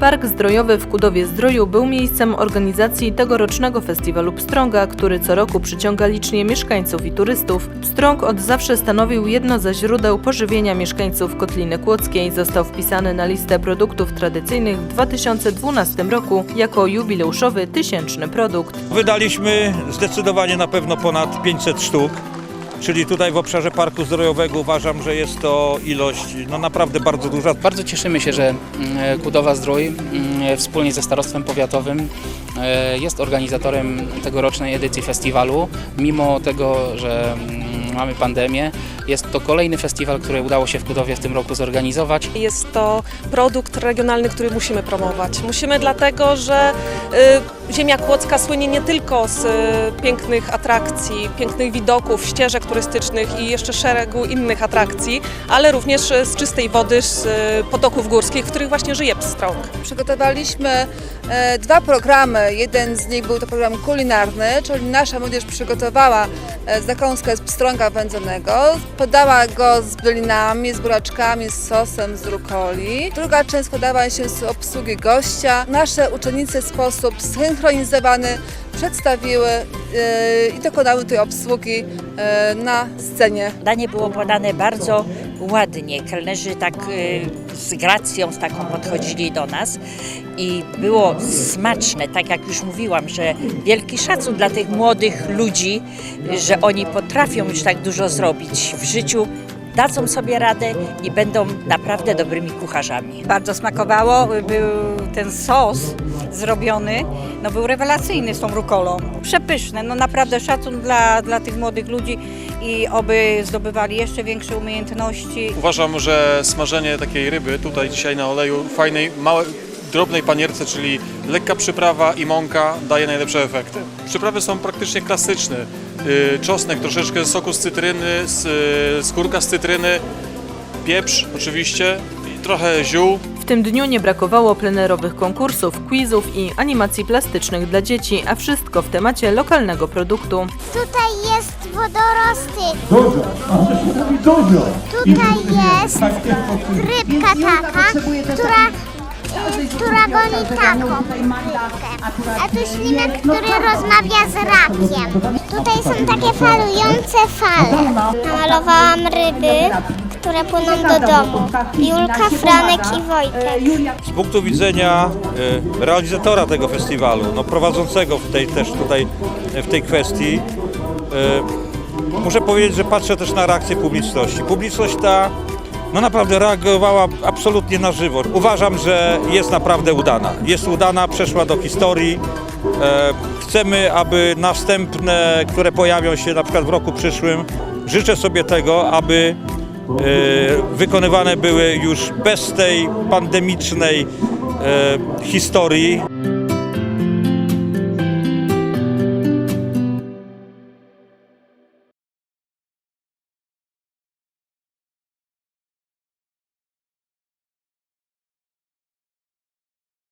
Park Zdrojowy w Kudowie-Zdroju był miejscem organizacji tegorocznego festiwalu Pstrąga, który co roku przyciąga licznie mieszkańców i turystów. Pstrąg od zawsze stanowił jedno ze źródeł pożywienia mieszkańców Kotliny Kłodzkiej. Został wpisany na listę produktów tradycyjnych w 2012 roku jako jubileuszowy tysięczny produkt. Wydaliśmy zdecydowanie na pewno ponad 500 sztuk. Czyli tutaj w obszarze Parku Zdrojowego uważam, że jest to ilość no naprawdę bardzo duża. Bardzo cieszymy się, że mm, Kudowa Zdrój mm, wspólnie ze Starostwem Powiatowym e, jest organizatorem tegorocznej edycji festiwalu. Mimo tego, że mm, mamy pandemię, jest to kolejny festiwal, który udało się w Kudowie w tym roku zorganizować. Jest to produkt regionalny, który musimy promować. Musimy dlatego, że y, Ziemia Kłodzka słynie nie tylko z y, pięknych atrakcji, pięknych widoków, ścieżek turystycznych i jeszcze szeregu innych atrakcji, ale również y, z czystej wody, z potoków górskich, w których właśnie żyje pstrąg. Przygotowaliśmy e, dwa programy. Jeden z nich był to program kulinarny, czyli nasza młodzież przygotowała e, zakąskę z pstrąga wędzonego, podała go z bylinami, z buraczkami, z sosem z rukoli. Druga część składała się z obsługi gościa. Nasze uczennice w sposób zsynchronizowany przedstawiły e, i dokonały tej obsługi e, na scenie. Danie było podane bardzo ładnie. Kelnerzy tak y, z gracją z taką podchodzili do nas i było smaczne, tak jak już mówiłam, że wielki szacun dla tych młodych ludzi, że oni potrafią już tak dużo zrobić w życiu. Dadzą sobie radę i będą naprawdę dobrymi kucharzami. Bardzo smakowało, był ten sos zrobiony, no był rewelacyjny z tą rukolą. Przepyszne, no naprawdę szacun dla, dla tych młodych ludzi i oby zdobywali jeszcze większe umiejętności. Uważam, że smażenie takiej ryby tutaj dzisiaj na oleju, fajnej, małej, drobnej panierce, czyli lekka przyprawa i mąka daje najlepsze efekty. Przyprawy są praktycznie klasyczne. Yy, Czosnek, troszeczkę soku z cytryny, skórka z cytryny, pieprz oczywiście, i trochę ziół. W tym dniu nie brakowało plenerowych konkursów, quizów i animacji plastycznych dla dzieci, a wszystko w temacie lokalnego produktu. Tutaj jest wodorosty. Dużo, a się mówi dużo. Tutaj jest rybka taka, która, y, która goni taką. A tu ślimak, który rozmawia z rakiem. Tutaj są takie falujące fale. Namalowałam ryby, które płyną do domu. Julka, Franek i Wojtek. Z punktu widzenia e, realizatora tego festiwalu, no prowadzącego w tej też tutaj e, w tej kwestii, e, muszę powiedzieć, że patrzę też na reakcję publiczności. Publiczność ta no naprawdę reagowała absolutnie na żywo. Uważam, że jest naprawdę udana. Jest udana, przeszła do historii. E, Chcemy, aby następne, które pojawią się na przykład w roku przyszłym, życzę sobie tego, aby e, wykonywane były już bez tej pandemicznej e, historii.